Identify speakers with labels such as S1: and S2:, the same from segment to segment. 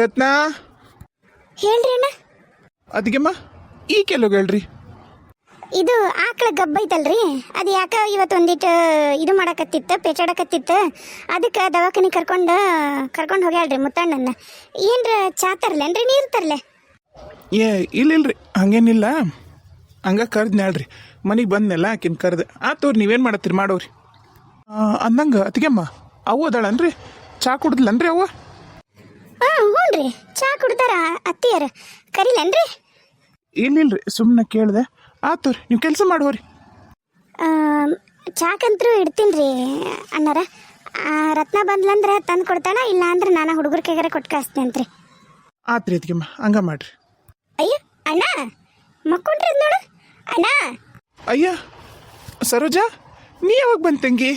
S1: ರತ್ನ?
S2: ಹೇಳ್ರಿ ಅಣ್ಣ.
S1: ಅದಕ್ಕೆಮ್ಮ ಈ ಕೆಲವು ಹೇಳ್ರಿ.
S2: ಇದು ಆಕಳ ಗಬ್ಬೈತಲ್ರಿ ಅದು ಯಾಕ ಇವತ್ತು ಒಂದಿಟ್ಟು ಇದು ಮಾಡಕತ್ತಿತ್ತು ಪೇಚಾಡಕತ್ತಿತ್ತು. ಅದಕ್ಕೆ ದವಾಖಾನೆ ಕರ್ಕೊಂಡು ಕರ್ಕೊಂಡು ಹೋಗ್ಯಾಳ್ರಿ ಮುತ್ತಣ್ಣನ ಏನ್ರ ಚಾ ತರ್ಲೇನ್ರಿ ನೀರು ತರ್ಲೆ?
S1: ಏ ಇಲ್ಲ ಇಲ್ರಿ. ಹಂಗೇನಿಲ್ಲ. ಹಂಗ ಕರ್ದ್ನಾಳ್ರಿ ಮನೆಗೆ ಬಂದ್ನೆಲ್ಲ ಆಕಿನ ಕರ್ದು. ಆತವ್ರಿ ನೀವೇನು ಮಾಡತ್ತೀರಿ ಮಾಡೋರಿ. ಅಂದಂಗೆ ಅತಿಗೆಮ್ಮ ಅವು ಅದಾಳನ್ರಿ. ಚಾ ಕುಡ್ದಲನ್ರಿ ಅವ
S2: ಹಾಂ ಹ್ಞೂ ರೀ ಚಾ ಕುಡ್ದಾರ ಅತ್ತಿಯರ. ಕರಿಲೇನ್ರಿ?
S1: ಇಲ್ಲಿಲ್ರಿ ಸುಮ್ಮನೆ ಕೇಳಿದೆ. ರೀ ನೀವು ಕೆಲಸ ಮಾಡೋರಿ
S2: ಆಮ್, ಚಾಕಂತ್ರು ಇಡ್ತೀನಿ ರೀ ಅಣ್ಣಾರ. ಆ, ರತ್ನ ಬಂದ್ಲಂದ್ರೆ ತಂದು ಕೊಡ್ತಾಳ ಇಲ್ಲ ಅಂದ್ರೆ ನಾನು ಹುಡುಗರ ಕೈಗಾರ ಕೊಟ್ಟು ಕಳಿಸ್ತೀನಿ ಅಂತ್ರಿ
S1: ಆತ್ರಿ ಅತಿಗೆಮ್ಮ ಹಂಗ ಮಾಡ್ರಿ.
S2: ಅಯ್ಯ ಅಣ್ಣ ಮಕ್ಕೊಂಡ್ರಿ ನೋಡು. ಅಣ್ಣ.
S1: ಅಯ್ಯ ಸರೋಜಾ ನೀ ಯಾವಾಗ ಬಂದ್ ತಂಗಿ?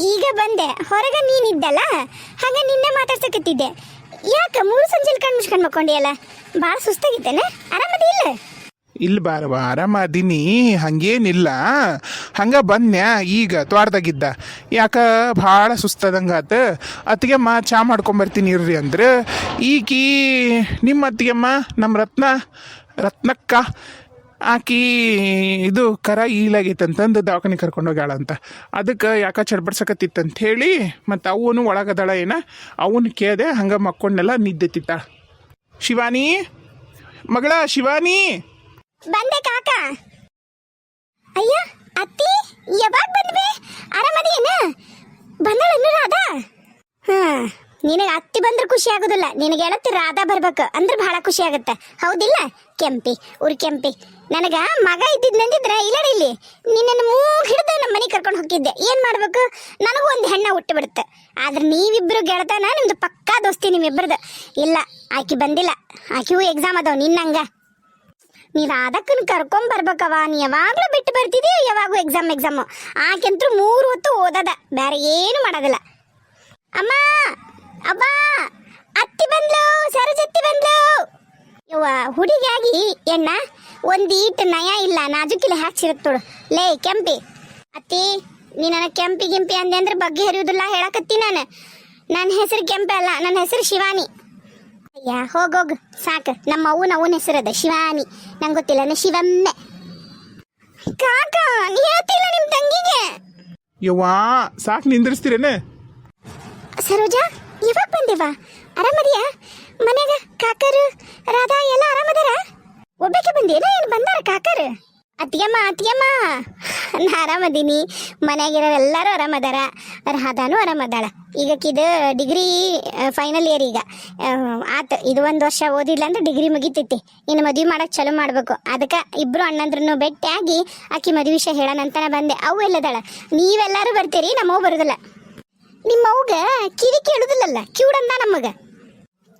S2: ಈಗ ಬಂದೆ. ಹೊರಗೆ ನೀನಿದ್ದಲ್ಲ? ಹಾಗೆ ನಿನ್ನೆ ಮಾತಾಡ್ಸಕತ್ತಿದ್ದೆ. ಯಾಕ ಮೂರು ಸಂಜೆಲಿ ಕಣ್ ಮುಚ್ಕೊಂಡು ಮಕ್ಕೊಂಡಿಯಲ್ಲ? ಭಾಳ ಸುಸ್ತಾಗಿದ್ದೇನೆ. ಆರಾಮದಿ ಇಲ್ಲ?
S1: ಬಾರವ ಆರಾಮದೀನಿ. ಹಂಗೇನಿಲ್ಲ. ಹಂಗ ಬಂದ್ನ್ಯಾ, ಈಗ ತ್ವಾರ್ದಾಗಿದ್ದ. ಯಾಕ ಭಾಳ ಸುಸ್ತದಂಗಾತ ಅತ್ತಿಗೆಮ್ಮ ಚಾ ಮಾಡ್ಕೊಂಬರ್ತೀನಿ ಇರ್ರಿ ಅಂದ್ರೆ. ಈಕಿ ನಿಮ್ಮ ಅತ್ತಿಗೆಮ್ಮ ನಮ್ಮ ರತ್ನ, ರತ್ನಕ್ಕ. ಆಕಿ ಇದು ಕರ ಈಲಾಗಿತ್ತಂತಂದು ದವಾಖಾನೆ ಕರ್ಕೊಂಡು ಹೋಗ್ಯಾಳಂತ ಅದಕ್ಕೆ ಯಾಕ ಚಡ್ಬಡ್ಸಕತ್ತಿತ್ತಂತ ಹೇಳಿ ಮತ್ತು ಅವನು ಒಳಗದಳ ಏನ? ಅವನು ಕೇಳಿದೆ ಹಂಗೆ ಮಕ್ಕೊಂಡೆಲ್ಲ ನಿದ್ದೆತ್ತಿತ್ತ. ಶಿವಾನಿ? ಮಗಳ ಶಿವಾನಿ?
S2: ಬಂದೆ ಕಾಕ. ಅಯ್ಯ, ಅತ್ತಿ, ಯಾವಾಗ ಬಂದ್ವಿ? ಆರಾಮದೇನ ನಿನಗೆ ಅತ್ತಿ ಬಂದ್ರೆ ಖುಷಿ ಆಗೋದಿಲ್ಲ. ನಿನಗೆ ಹೇಳತ್ತಿ ರಾಧಾ ಬರ್ಬೇಕು ಅಂದ್ರೆ ಬಹಳ ಖುಷಿ ಆಗುತ್ತೆ. ಹೌದಿಲ್ಲ? ಕೆಂಪಿ ಉರ್ ಕೆಂಪಿ. ನನಗ ಮಗ ಇದ್ದಿದ್ ನಂದಿದ್ರೆ, ಇಲ್ಲ ಇಲ್ಲಿ ನಿನ್ನನ್ನು ಮೂ ಹಿಡ್ದು ನಮ್ಮ ಮನೆಗೆ ಕರ್ಕೊಂಡು ಹೋಗಿದ್ದೆ ಏನ್ ಮಾಡ್ಬೇಕು? ನನಗೂ ಒಂದು ಹೆಣ್ಣ ಹುಟ್ಟು ಬಿಡುತ್ತೆ. ಆದ್ರೆ ನೀವಿಬ್ರು ಗೆಳತನ, ನಿಮ್ದು ಪಕ್ಕಾ ದೋಸ್ತಿ ನಿಮ್ಮಿಬ್ಬರದು ಇಲ್ಲ, ಆಕಿ ಬಂದಿಲ್ಲ. ಆಕಿಗೂ ಎಕ್ಸಾಮ್ ಅದಾವ ನಿನ್ನಂಗ ನೀನು ಅದಕ್ಕನ್ನು ಕರ್ಕೊಂಡ್ ಬರ್ಬೇಕವ ನೀ ಯಾವಾಗ್ಲೂ ಬಿಟ್ಟು ಬರ್ತಿದೀಯ ಯಾವಾಗೂ ಎಕ್ಸಾಮ್ ಎಕ್ಸಾಮು ಆಕೆಂತ್ರು ಮೂರು ಹೊತ್ತು ಓದದ. ಬೇರೆ ಏನು ಮಾಡೋದಿಲ್ಲ. ಅಮ್ಮ! ಅಬ್ಬಾ ಅತ್ತಿ ಬಂದ್ಲು ಸರಜತ್ತಿ ಬಂದ್ಲು. ಯವ್ವ ಹುಡುಗಿಯಾಗಿ ಎಣ್ಣ ಒಂದೀಟ್ ನಯ ಇಲ್ಲ ನಾಜುಕಿಲೆ ಹಾಕ್ಸಿರತ್ತೋಳು ಲೇ ಕೆಂಪಿ. ಅತ್ತಿ ನೀ ನನಗೆ ಕೆಂಪಿ ಗಿಂಪಿ ಅಂದೆ ಅಂದ್ರೆ ಬಗ್ಗೆ ಹರಿಯುವುದಿಲ್ಲ ಹೇಳಕತ್ತಿ ನಾನು. ನನ್ನ ಹೆಸರು ಕೆಂಪೆ ಅಲ್ಲ ನನ್ನ ಹೆಸರು ಶಿವಾನಿ. ಅಯ್ಯ ಹೋಗೋಗ್ ಸಾಕು. ನಮ್ಮ ಅವ್ವನ ಅವನ ಹೆಸರದ ಶಿವಾನಿ. ನಂಗೆ ಗೊತ್ತಿಲ್ಲ ಶಿವಮ್ಮೆ. ಕಾಕ ನೀ ಹೇಳ್ತಿಲ್ಲ ನಿಮ್ಮ ತಂಗಿಗೆ?
S1: ಯವ್ವಾ ಸಾಕು ನಿಂದ್ರಿಸ್ತೀರೇನೆ?
S2: ಸರೋಜಾ ಯಾವಾಗ ಬಂದೆವಾ? ಆರಾಮದಿಯಾ? ಮನ್ಯಾಗ ಕಾಕರು, ರಾಧಾ ಎಲ್ಲ ಆರಾಮದಾರ? ಒಬ್ಬಕ್ಕೆ ಬಂದೇನ ಏನು ಬಂದಾರ ಕಾಕರು? ಅತ್ತಿಯಮ್ಮ ಅತ್ತಿಯಮ್ಮ. ನಾ ಆರಾಮದೀನಿ. ಮನ್ಯಾಗಿರೋ ಎಲ್ಲರೂ ಆರಾಮದಾರ. ರಾಧಾನು ಆರಾಮದಾಳ. ಈಗಕ್ಕಿದು ಡಿಗ್ರಿ ಫೈನಲ್ ಇಯರ್ ಈಗ. ಆತ, ಇದು ಒಂದು ವರ್ಷ ಓದಿಲ್ಲ ಅಂದ್ರೆ ಡಿಗ್ರಿ ಮುಗಿತೈತಿ. ಇನ್ನು ಮದುವೆ ಮಾಡಕ್ಕೆ ಚಲೋ ಮಾಡಬೇಕು. ಅದಕ್ಕೆ ಇಬ್ಬರು ಅಣ್ಣಂದ್ರೂ ಭೇಟಿಯಾಗಿ ಆಕೆ ಮದುವೆ ವಿಷಯ ಹೇಳೋಣಂತನ ಬಂದೆ. ಅವು ಎಲ್ಲದಾಳ. ನೀವೆಲ್ಲರೂ ಬರ್ತೀರಿ ನಮ್ಮವು ಬರೋದಿಲ್ಲ. ನಿಮ್ಮವ್ಗ ಕಿವಿ ಕೇಳುದಿಲ್ಲಲ್ಲ ಕ್ಯೂಡಂದ ನಮಗ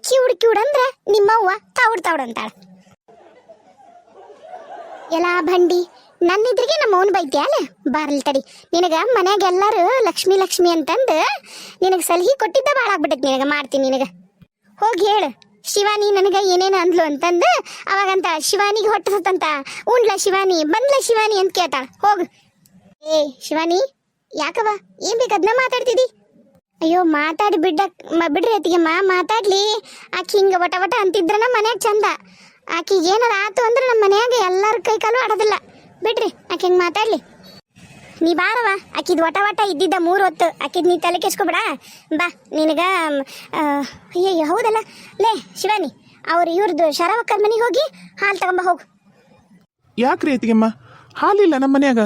S2: ಕಿವುಡ್ ಕಿವುಡ್ ಅಂದ್ರ ನಿಮ್ಮವ್ವ ತಾವುಡ್ ತಾವುಡ್ ಅಂತಾಳ. ಎಲ್ಲ ಬಂಡಿ ನನ್ನಿದ್ರಿಗೆ ನಮ್ಮ ಅವನ್ ಬೈತಿ ಅಲ್ಲ? ಬಾರ್ಲಿ ತಡಿ, ನಿನಗ ಮನ್ಯಾಗ ಎಲ್ಲಾರು ಲಕ್ಷ್ಮಿ ಲಕ್ಷ್ಮಿ ಅಂತಂದು ನಿನಗೆ ಸಲಹೆ ಕೊಟ್ಟಿದ್ದ ಭಾಳ ಆಗ್ಬಿಟ್ಟೈತಿ ನಿನಗ, ಮಾಡ್ತೀನಿ ನಿನಗ. ಹೋಗಿ ಹೇಳು, ಶಿವಾನಿ ನನಗ ಏನೇನು ಅಂದ್ಲು ಅಂತಂದು ಅವಾಗಂತ ಶಿವಾನಿಗೆ ಹೊಟ್ಟಸತ್ತಂತ ಉಂಡ್ಲ ಶಿವಾನಿ, ಬಂದ್ಲ ಶಿವಾನಿ ಅಂತ ಕೇಳ್ತಾಳ. ಹೋಗು. ಏ, ಶಿವಾನಿ ಯಾಕವ ಏನ್ ಬೇಕು ಅದನ್ನ ಮಾತಾಡ್ತಿದಿ? ಅಯ್ಯೋ, ಮಾತಾಡಿ ಬಿಡ್ಡ ಬಿಡ್ರಿ ಅತ್ತಿಗೆಮ್ಮ ಮಾತಾಡ್ಲಿ. ಆಕಿ ಹಿಂಗ ವಟ ವಟ ಅಂತಿದ್ರನ ಮನ್ಯಾಗ ಚಂದ. ಆಕಿಗೆ ಏನಾರ ಆತು ಅಂದ್ರೆ ನಮ್ಮ ಮನ್ಯಾಗ ಎಲ್ಲರ ಕೈ ಕಾಲು ಆಡೋದಿಲ್ಲ. ಬಿಡ್ರಿ, ಆಕಿ ಹಿಂಗೆ ಮಾತಾಡ್ಲಿ. ನೀ ಬಾರವ ಆಕಿದ್ ವಟ ವಟ ಇದ್ದಿದ್ದ ಮೂರು ಹೊತ್ತು. ಆಕಿದ್ ನೀ ತಲೆ ಕೆಸ್ಕೊಬೇಡ ಬಾ, ನಿನಗ ಅಯ್ಯಯ್ಯೋ, ಹೌದಲ್ಲ? ಲೇ, ಶಿವಾನಿ, ಅವ್ರು ಇವ್ರದ್ದು ಶರವಕ್ಕರ್ ಮನೆಗೆ ಹೋಗಿ ಹಾಲು ತಗೊಂಬ ಹೋಗು.
S1: ಯಾಕ್ರಿ ಅತಿಗೆಮ್ಮ ಹಾಲಿಲ್ಲ ನಮ್ಮ ಮನ್ಯಾಗ?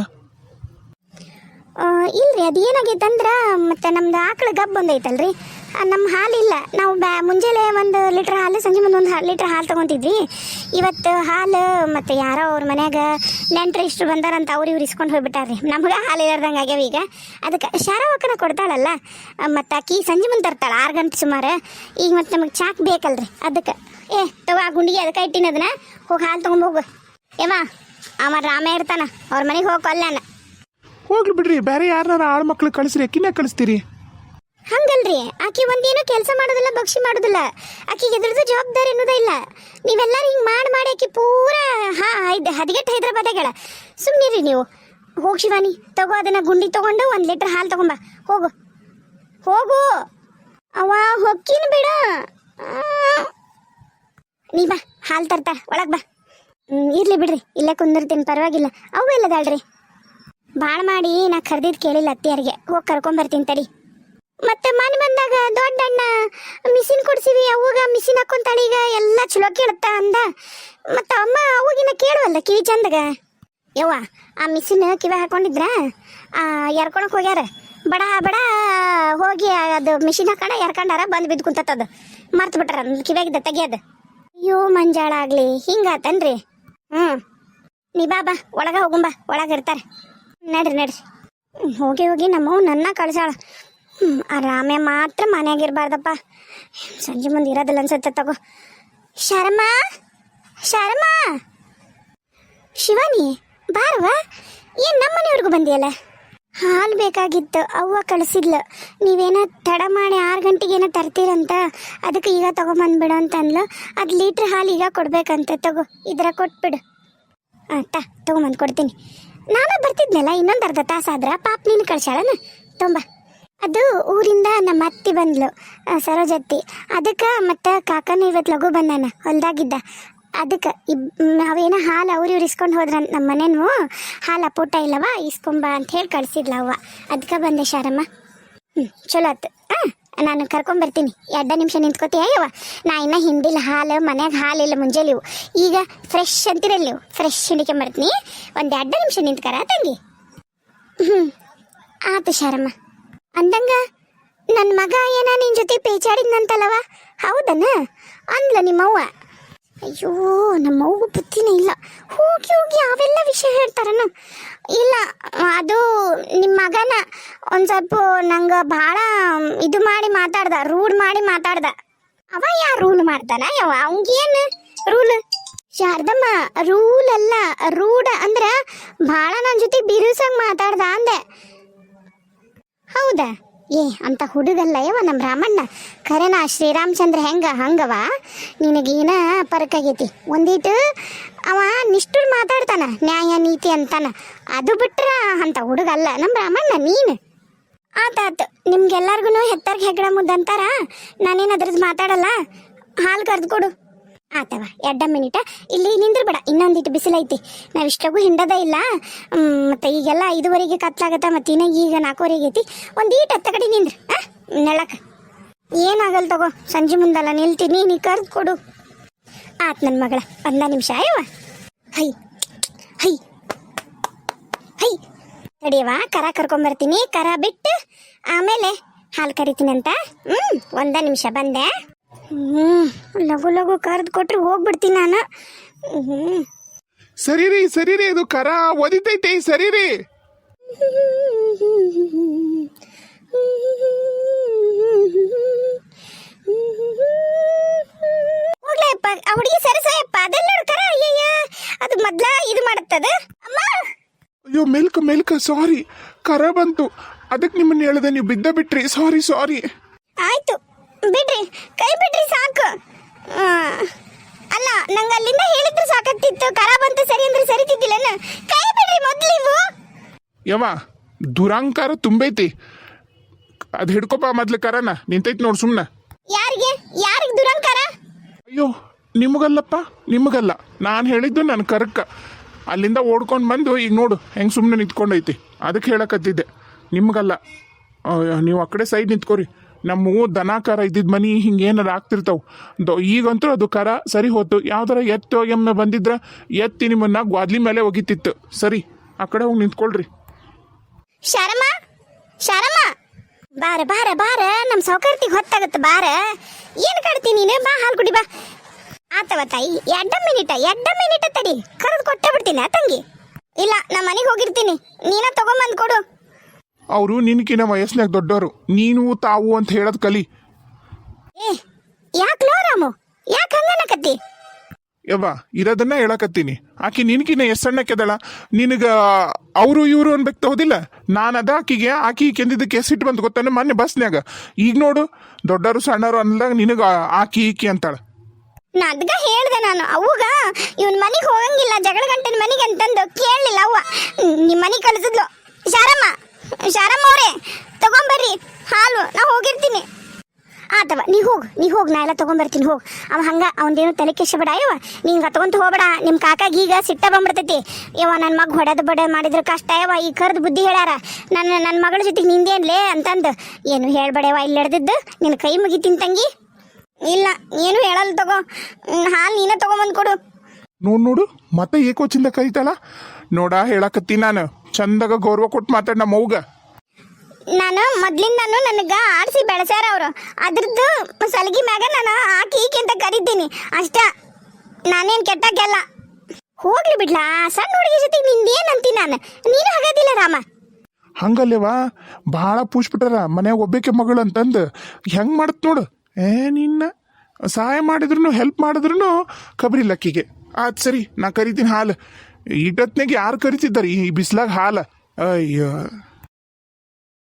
S2: ಇಲ್ರಿ, ಅದು ಏನಾಗೈತಂದ್ರೆ ಮತ್ತೆ ನಮ್ದು ಆಕಳ ಗಬ್ ಬಂದೈತಲ್ರಿ. ನಮ್ಮ ಹಾಲಿಲ್ಲ ನಾವು ಬ್ಯಾ, ಮುಂಜಾನೆ ಒಂದು ಲೀಟ್ರ್ ಹಾಲು, ಸಂಜೆ ಮುಂದೆ ಒಂದು ಲೀಟ್ರ್ ಹಾಲು ತೊಗೊಂತಿದ್ವಿ. ಇವತ್ತು ಹಾಲು, ಮತ್ತು ಯಾರೋ ಅವ್ರ ಮನ್ಯಾಗ ನೆಂಟ್ರು ಇಷ್ಟು ಬಂದಾರಂತ ಅವ್ರು ಇವ್ರು ಇಸ್ಕೊಂಡು ಹೋಗ್ಬಿಟ್ಟಾರ್ರಿ. ನಮ್ಗೆ ಹಾಲು ಇರೋದಂಗೆ ಆಗ್ಯಾವ ಈಗ. ಅದಕ್ಕೆ ಶಾರವಕ್ಕನ ಕೊಡ್ತಾಳಲ್ಲ, ಮತ್ತು ಆಕಿ ಸಂಜೆ ಮುಂದೆ ತರ್ತಾಳೆ, ಆರು ಗಂಟೆ ಸುಮಾರು. ಈಗ ಮತ್ತು ನಮಗೆ ಚಾಕ್ ಬೇಕಲ್ರಿ. ಅದಕ್ಕೆ, ಏ, ತಗೋ ಆ ಗುಂಡಿಗೆ ಅದಕ್ಕೆ ಇಟ್ಟಿನ ಅದನ್ನ, ಹೋಗಿ ಹಾಲು ತೊಗೊಂಬೋಗು ಏವಾ ಅವ ರಾಮ ಇರ್ತಾನ, ಅವ್ರ ಮನೆಗೆ ಹೋಗಿ ಕೊಲ್ಲಾನ
S1: ಹೋಗ್ಲಿ ಬಿಡ್ರಿ, ಬೇರೆ ಯಾರನ್ನ ಆಳು ಮಕ್ಳು ಕಳಿಸ್ರಿ, ಅಕ್ಕಿನ ಕಳಿಸ್ತೀರಿ.
S2: ಹಂಗಲ್ರಿ, ಆಕೆ ಒಂದೇನು ಕೆಲಸ ಮಾಡೋದಿಲ್ಲ, ಭಕ್ಷಿ ಮಾಡೋದಿಲ್ಲ. ಆಕೆ ಎದ್ರದ್ದು ಜವಾಬ್ದಾರಿ ಅನ್ನೋದೇ ಇಲ್ಲ. ನೀವೆಲ್ಲರೂ ಹಿಂಗೆ ಮಾಡಿ ಮಾಡಿ ಆಕಿ ಪೂರಾ ಹಾ ಇದು ಹದಿಗೆಟ್ಟು ಸುಮ್ನಿರಿ ಸುಮ್ಮನಿರಿ ನೀವು. ಹೋಗಿ ಶಿವಾನಿ, ತಗೋ ಅದನ್ನ ಗುಂಡಿ ತಗೊಂಡು ಒಂದು ಲೀಟ್ರ್ ಹಾಲು ತಗೊಂಬ. ಹೋಗು. ಹೋಗು. ಅವ ಹೊಕ್ಕಿನ ಬಿಡ. ನೀ ಬಾ, ಹಾಲು ತರ್ತಾ, ಒಳಗೆ ಬಾ. ಇರ್ಲಿ ಬಿಡ್ರಿ, ಇಲ್ಲೇ ಕುಂದಿರ್ತೀನಿ, ಪರವಾಗಿಲ್ಲ. ಅವು ಎಲ್ಲದಾಳ್ರಿ? ಭಾಳ ಮಾಡಿ ನಾ ಕರ್ದಿದ್ ಕೇಳಿಲ್ಲ ಅತ್ತಿಯರಿಗೆ. ಹೋಗಿ ಕರ್ಕೊಂಬರ್ತೀನಿ ತಡಿ. ಮತ್ತೆ ಮನೆ ಬಂದಾಗ ದೊಡ್ಡ ಅಣ್ಣ ಮಿಷಿನ್ ಕೊಡ್ಸಿವಿ ಅವಾಗ ಮಿಷಿನ್ ಹಾಕೊಂತಾಳೆ ಈಗ, ಎಲ್ಲ ಚಲೋ ಕೇಳುತ್ತಾ ಅಂದ. ಮತ್ತೆ ಅಮ್ಮ ಅವಾಗಿನ ಕೇಳುವಲ್ಲ ಕಿವಿ ಚಂದಗ? ಯವ್ವ, ಆ ಮಿಷಿನ್ ಕಿವಿ ಹಾಕೊಂಡಿದ್ರ? ಎರ್ಕೊಳಕ್ ಹೋಗ್ಯಾರ. ಬಡ ಬಡ, ಹೋಗಿ ಅದು ಮಿಷಿನ್ ಹಾಕೊಂಡ ಎರ್ಕೊಂಡಾರ ಬಂದು ಬಿದ್ದು ಕುಂತತ್ತದ ಮರ್ತು ಬಿಟ್ರ, ಕಿವಿಯಾಗಿದ್ದ ತೆಗಿಯೋದು. ಅಯ್ಯೋ ಮಂಜಾಳ ಆಗ್ಲಿ ಹಿಂಗಾತನ್ರಿ. ಹ್ಮ್. ನೀ ಬಾ ಬಾ, ಒಳಗ ಹೋಗುಂಬಾ, ಒಳಗ ಇರ್ತಾರ. ನಡ್ರಿ ನಡ್ರಿ. ಹೋಗಿ ಹೋಗಿ ನಮ್ಮವ್ ನನ್ನ ಕಳ್ಸಾಳ ಹ್ಮ್, ಆ ರಾಮೆ ಮಾತ್ರ ಮನೆಯಾಗಿರ್ಬಾರ್ದಪ್ಪ ಸಂಜೆ ಮುಂದೆ ಇರೋದಿಲ್ಲ ಅನ್ಸತ್ತೆ ತಗೋ. ಶರ್ಮಾ ಶರ್ಮಾ. ಶಿವಾನಿ ಬಾರವಾ? ಏನ್ ನಮ್ಮ ಮನೆಯವ್ರಿಗೂ ಬಂದಿಯಲ್ಲ? ಹಾಲು ಬೇಕಾಗಿತ್ತು ಅವ್ವ ಕಳಿಸಿದ್ಲು. ನೀವೇನ ತಡ ಮಾಡಿ ಆರು ಗಂಟೆಗೆ ಏನೋ ತರ್ತೀರಂತ? ಅದಕ್ಕೆ ಈಗ ತಗೊಂಬಂದ್ಬಿಡು ಅಂತ ಅಂದ್ಲು ಅದು ಲೀಟ್ರ್ ಹಾಲು ಈಗ ಕೊಡ್ಬೇಕಂತ ತಗೋ. ಇದ್ರ ಕೊಟ್ಬಿಡು. ಆಯ್ತಾ ತಗೊಂಬಂದು ಕೊಡ್ತೀನಿ. ನಾನು ಬರ್ತಿದ್ನಲ್ಲ, ಇನ್ನೊಂದು ಅರ್ಧ ತಾಸಾದ್ರ ಪಾಪ ನೀನು ಕಳ್ಸಾಳನ ತುಂಬ. ಅದು ಊರಿಂದ ನಮ್ಮ ಅತ್ತಿ ಬಂದ್ಲು ಸರೋಜತ್ತಿ. ಅದಕ್ಕೆ ಮತ್ತು ಕಾಕನ ಇವತ್ತು ಲಘು ಬಂದಾನ, ಹೊಲ್ದಾಗಿದ್ದ. ಅದಕ್ಕೆ ಇಬ್ ಅವೇನೋ ಹಾಲು ಅವ್ರು ಇವ್ರು ಇಸ್ಕೊಂಡು ಹೋದ್ರಂತ ನಮ್ಮ ಮನೇನು, ಹಾಲು ಅಪೋಟ ಇಲ್ಲವ, ಇಸ್ಕೊಂಬ ಅಂತ ಹೇಳಿ ಕಳ್ಸಿದ್ಲ ಅವ್ವ. ಅದಕ್ಕೆ ಬಂದೆ ಶಾರಮ್ಮ. ಹ್ಞೂ ಚಲೋ ಆತು. ಹಾಂ. ನಾನು ಕರ್ಕೊಂಬರ್ತೀನಿ ಎರಡು ನಿಮಿಷ ನಿಂತ್ಕೋತೀಯ? ಯವ್ವ ನಾ ಇನ್ನ ಹಿಂದಿಲ್ಲ ಹಾಲು, ಮನ್ಯಾಗ ಹಾಲಿಲ್ಲ ಮುಂಜಾನೆ ಈಗ ಫ್ರೆಶ್ ಅಂತಿರಲ್ಲ ನೀವು? ಫ್ರೆಶ್ ಹಿಡಿಕೊಂಬರ್ತೀನಿ ಒಂದು ಎರಡು ನಿಮಿಷ ನಿಂತ್ಕರ ತಂಗಿ. ಹ್ಞೂ ಆತು ಶಾರಮ್ಮ. ಅಂದಂಗ ನನ್ನ ಮಗ ಏನ ನಿನ್ನ ಜೊತೆ ಪೇಚಾಡಿದ್ನಂತಲ್ಲವ? ಹೌದನ? ಅಂದ್ಲ ನಿಮ್ಮವ್ವ. ಅಯ್ಯೋ, ನಮ್ಮವ್ವ ಬುದ್ಧಿನೇ ಇಲ್ಲ. ಹೋಗಿ ಅವೆಲ್ಲ ವಿಷಯ ಹೇಳ್ತಾರನ. ಇಲ್ಲ, ಅದು ನಿಮ್ಮ ಮಗನ ಒಂದು ಸ್ವಲ್ಪ ನಂಗೆ ಭಾಳ ಇದು ಮಾಡಿ ಮಾತಾಡ್ದ, ರೂಡ್ ಮಾಡಿ ಮಾತಾಡ್ದ. ಅವ ಯಾ ರೂಲ್ ಮಾಡ್ತಾನ? ಯಾವ ಅವಂಗೇನು ರೂಲ್? ಶಾರದಮ್ಮ, ರೂಲ್ ಅಲ್ಲ ರೂಢ ಅಂದ್ರ ಭಾಳ ನನ್ನ ಜೊತೆ ಬಿರುಸಾಗಿ ಮಾತಾಡ್ದ ಅಂದೆ. ಹೌದಾ? ಏ, ಅಂತ ಹುಡುಗಲ್ಲ ಯವ ನಮ್ಮ ರಾಮಣ್ಣ. ಖರೇನ ಶ್ರೀರಾಮಚಂದ್ರ ಹೆಂಗ ಹಂಗವ ನಿನಗೇನ ಪರಕಾಗೈತಿ ಒಂದೀಟು ಅವ ನಿಷ್ಠುರ್ ಮಾತಾಡ್ತಾನ, ನ್ಯಾಯ, ನೀತಿ ಅಂತಾನ. ಅದು ಬಿಟ್ರ ಅಂತ ಹುಡುಗಲ್ಲ ನಮ್ಮ ರಾಮಣ್ಣ, ನೀನು. ಆತಾತು ನಿಮ್ಗೆಲ್ಲರಿಗೂ ಹೆತ್ತರ್ಗೆ ಹೆಗ್ಗಡ ಮುದ್ದಂತಾರ ನಾನೇನು ಅದ್ರದ್ದು ಮಾತಾಡಲ್ಲ? ಹಾಲು ಕರೆದು ಕೊಡು. ಆತವ, ಎರಡ ಮಿನಿಟ. ಇಲ್ಲಿ ನಿಂದ್ರಬೇಡ ಇನ್ನೊಂದಿಟ್ಟು ಬಿಸಿಲೈತಿ. ನಾವು ಇಷ್ಟಗೂ ಹಿಂಡದ ಇಲ್ಲ. ಮತ್ತು ಈಗೆಲ್ಲ ಐದುವರೆಗೆ ಕತ್ಲಾಗತ್ತ, ಮತ್ತೆ ಇನ್ನ ಈಗ ನಾಲ್ಕುವರೆಗೆ ಐತಿ. ಒಂದು ಈಟ್ ಹತ್ತ ಕಡೆ ನಿಂದ್ರ, ಆ? ನೆಳಕ ಏನಾಗಲ್ಲ ತಗೋ, ಸಂಜೆ ಮುಂದಲ್ಲ ನಿಲ್ತೀನಿ, ನೀ ಕರ್ದು ಕೊಡು. ಆತ್ ನನ್ನ ಮಗಳ. ಒಂದ ನಿಮಿಷ ಅಯ್ಯವ ಹೈ ಹೈ ಹೈ. ತಡಿಯವ ಕರ ಕರ್ಕೊಂಬರ್ತೀನಿ ಕರ ಬಿಟ್ಟು ಆಮೇಲೆ ಹಾಲು ಕರಿತೀನಿ ಅಂತ. ಹ್ಞೂ ಒಂದ ನಿಮಿಷ ಬಂದೆ. ಹ್ಞೂ ಲಘು ಲಘು ಕರೆದು ಕೊಟ್ರೆ ಹೋಗ್ಬಿಡ್ತೀನಿ ನಾನು. ಹ್ಞೂ
S1: ಸರಿ ರೀ ಸರಿ ರೀ ಅದು ಕರ ಒದಿತೈತಿ ಸರಿ ರೀ
S2: ಹೋಗ್ಲಪ್ಪ ಆ ಹುಡುಗಿ ಸರಸಯಪ್ಪ ಅದೆಲ್ಲ ಕರ ಅಯ್ಯಯ್ಯ ಅದು ಮೊದ್ಲ ಇದು ಮಾಡುತ್ತದ ಅಮ್ಮ
S1: ಅಯ್ಯೋ ಸಾರಿ ಕರ ಬಂತು. ಅದಕ್ಕೆ ನಿಮ್ಮನ್ನ ಹೇಳಿದೆ ನೀವು ಬಿದ್ದ ಬಿಟ್ರಿ. ಸಾರಿ ಸಾರಿ.
S2: ಆಯ್ತು. ಬಿಡ್ರಿ. ಕೈ ಬಿಡ್ರಿ ಸಾಕು. ಆ, ಅಲ್ಲ ನಂಗೆ ಅಲ್ಲಿಂದ ಹೇಳಿದ್ರೆ ಸಾಕಾಗ್ತಿತ್ತು. ಕರ ಬಂತು ಸರಿ ಅಂದ್ರೆ ಸರಿತಿದ್ದಿಲ್ಲನ ಕೈ ಬಿಡ್ರಿ ಮೊದ್ಲು ನೀವು.
S1: ಯವ ದುರಾಂಕಾರ ತುಂಬೈತಿ. ಅದು ಹಿಡ್ಕೊಪ್ಪ ಮೊದ್ಲು ಕರನ. ನಿಂತೈತಿ ನೋಡು ಸುಮ್ಮನೆ
S2: ಯಾರಿಗೆ? ಯಾರಿಗೆ ದುರಂಕಾರ?
S1: ಅಯ್ಯೋ ನಿಮಗಲ್ಲಪ್ಪ? ನಿಮಗಲ್ಲ. ನಾನು ಹೇಳಿದ್ದು ನನ್ನ ಕರಕ್ಕ. ಅಲ್ಲಿಂದ ಓಡ್ಕೊಂಡು ಬಂದು ಈಗ ನೋಡು, ಹೆಂಗೆ ಸುಮ್ಮನೆ ನಿಂತ್ಕೊಂಡೈತಿ. ಅದಕ್ಕೆ ಹೇಳಕತ್ತಿದ್ದೆ. ನಿಮಗಲ್ಲ ನೀವು ಆ ಕಡೆ ಸೈಡ್ ನಿಂತ್ಕೋರಿ. ನಮ್ಮ ದನ ಕರ ಇದ್ದಿದ್ದು ಮನಿ ಹಿಂಗೆ ಏನಾರು ಆಗ್ತಿರ್ತಾವೆ. ದೊ, ಈಗಂತೂ ಅದು ಕರ ಸರಿ ಹೋತು. ಯಾವ್ದಾರ ಎತ್ತು ಎಮ್ಮೆ ಬಂದಿದ್ರೆ ಎತ್ತಿ ನಿಮ್ಮನ್ನ ಗ್ವಾದ್ಲಿ ಮೇಲೆ ಒಗಿತಿತ್ತು. ಸರಿ, ಆ ಕಡೆ ಹೋಗಿ ನಿಂತ್ಕೊಳ್ರಿ.
S2: ಶರಮ ಶರಮ ಬಾರ ಬಾರ ಬಾರ. ನಮ್ಮ ಸೌಕರ್ತಿಗೆ ಹೊತ್ತಾಗತ್ತೆ, ಬಾರ. ಏನು ಕಾಡ್ತೀನಿ ನೀನು? ಬಾ, ಹಾಲು ಕುಡಿ, ಬಾ. ಆತವ ತಾಯಿ? ಎಡ್ಡ ಮಿನಿಟ ಎಡ್ಡ ಮಿನಿಟ ತಡಿ. ಕರೆದು ಕೊಟ್ಟೆ ಬಿಡ್ತೀನಿ ಆ ತಂಗಿ. ಇಲ್ಲ ನಮ್ಮ ಮನೆಗೆ ಹೋಗಿರ್ತೀನಿ. ನೀನ ತಗೊಂಬಂದು ಕೊಡು.
S1: ಅವರು ನಿನ್ಕಿನ ವಯಸ್ಸಿನಾಗ ದೊಡ್ಡವರು ನೀನು ತಾವು ಅಂತ ಹೇಳೋದು ಕಲಿ.
S2: ಏ ಯಾಕೆ ರಾಮು? ಯಾಕೆ ಹಂಗನಕತ್ತಿ?
S1: ಯವ್ವ ಇರೋದನ್ನ ಹೇಳಕತ್ತೀನಿ. ಆಕಿ ನಿನಕಿನ ಎಷ್ಟು ಸಣ್ಣಕ್ಕೆದಳ ನಿನಗ ಅವರು ಇವರು ಅನ್ಬೇಕು ತಗೋದಿಲ್ಲ? ನಾನು ಅದ ಆಕಿಗೆ ಆಕಿ ಕೆಂದಿದ್ದಕ್ಕೆ ಸಿಟ್ಟು ಬಂದು ಗೊತ್ತಾನೆ? ಮೊನ್ನೆ ಬಸ್ನ್ಯಾಗ. ಈಗ ನೋಡು ದೊಡ್ಡವರು ಸಣ್ಣವರು ಅನ್ನದಾಗ ನಿನಗ ಆಕಿ ಈಕಿ ಅಂತಾಳ.
S2: ನಾ ಹೇಳ್ದೆ ನಾನು, ಅವ್ಗ ಇವನ್ ಮನೆಗೆ ಹೋಗಂಗಿಲ್ಲ ಜಗಳ ಗಂಟಿನ ಮನೆಗೆ ಅಂತಂದು ಕೇಳಲಿಲ್ಲ ಅವ್ವ. ನಿಮ್ಮ ಮನೆ ಕಳಿಸಿದ್ಲು. ಶಾರಮ್ಮ ಶಾರಮ್ಮ ಅವರೇ, ತಗೊಂಬರ್ರಿ, ಹಾಲು, ನಾ ಹೋಗಿರ್ತೀನಿ. ಆತವ ನೀ ಹೋಗ್ ನೀ ಹೋಗ್, ನಾ ಎಲ್ಲ ತಗೊಂಬರ್ತೀನಿ, ಹೋಗ್. ಅವ ಹಂಗ ಅವಂದೇನು ತಲೆ ಕೆಸಬೇಡ ಅಯ್ಯವ ನಿಂಗೆ ತಗೊಂತ ಹೋಗ್ಬೇಡ ನಿಮ್ಮ ಕಾಕಾಗ ಈಗ ಸಿಟ್ಟ ಬಂದ್ಬಿಡ್ತೈತಿ. ಯವ ನನ್ನ ಮಗ ಹೊಡೆದು ಬಡ ಮಾಡಿದ್ರ ಕಷ್ಟ ಅಯ್ಯವ ಈ ಕರ್ದು ಬುದ್ಧಿ ಹೇಳ್ಯಾರ, ನನ್ನ ನನ್ನ ಮಗಳ ಜೊತೆಗೆ ನಿಂದೇನ್ಲೇ ಅಂತಂದು. ಏನು ಹೇಳಬೇಡವ ಇಲ್ಲಿ ಹಿಡ್ದಿದ್ದು ನಿನ್ನ ಕೈ ಮುಗಿತೀನಿ ತಂಗಿ ಇಲ್ಲ ಏನು ಹೇಳಲ್ಲ ತಗೋ. ಹಾಲು ನೀನೇ ತಗೊಂಬಂದು ಕೊಡು.
S1: ನೋಡ್ ನೋಡು ಮತ್ತೆ ಏಕೋಚಿಂದ ಕಲಿತಲ್ಲ ನೋಡ ಹೇಳಕತ್ತಿ ನಾನು. ಚಂದಾಗ ಗೌರವ ಕೊಟ್ಟು ಮಾತಾಡ್ ನಮ್ಮ ಅವ್ಗ.
S2: ನಾನು ಮೊದ್ಲಿಂದಾನು ನನಗ ಆಡಿಸಿ ಬೆಳೆಸ್ಯಾರ ಅವರು. ಅದ್ರದ್ದು ಸಲಗಿ ಮ್ಯಾಗ ನಾನು ಹಾಕಿ ಈಕೆ ಅಂತ ಕರಿತೀನಿ. ಅಷ್ಟ. ನಾನೇನ್ ಕೆಟ್ಟಕ್ಕೆಲ್ಲ. ಹೋಗ್ಲಿ ಬಿಡ್ಲಾ ಸಣ್ಣ ಹುಡುಗಿ ಜೊತೆ ನಿಂದೇನ್ ಅಂತೀನಿ ನಾನು? ನೀನು ಹಾಗಾದಿಲ್ಲ ರಾಮ.
S1: ಹಂಗಲ್ಲೇವಾ? ಭಾಳ ಪೂಜ್ಬಿಟ್ರ ಮನ್ಯಾಗ ಒಬ್ಬಕ್ಕೆ ಮಗಳು ಅಂತಂದು ಹೆಂಗ್ ಮಾಡತ್ ನೋಡು? ಏ ಸಹಾಯ ಮಾಡಿದ್ರು ಹೆಲ್ಪ್ ಮಾಡಿದ್ರು ಕಬರಿ ಲಕ್ಕಿಗೆ. ಆತ್ ಸರಿ, ನಾ ಕರಿತೀನಿ ಹಾಲು. ಈಟತ್ನಾಗ ಯಾರು ಕರಿತಿದ್ದಾರೆ? ಈ ಬಿಸ್ಲಾಗ ಹಾಲು. ಅಯ್ಯೋ.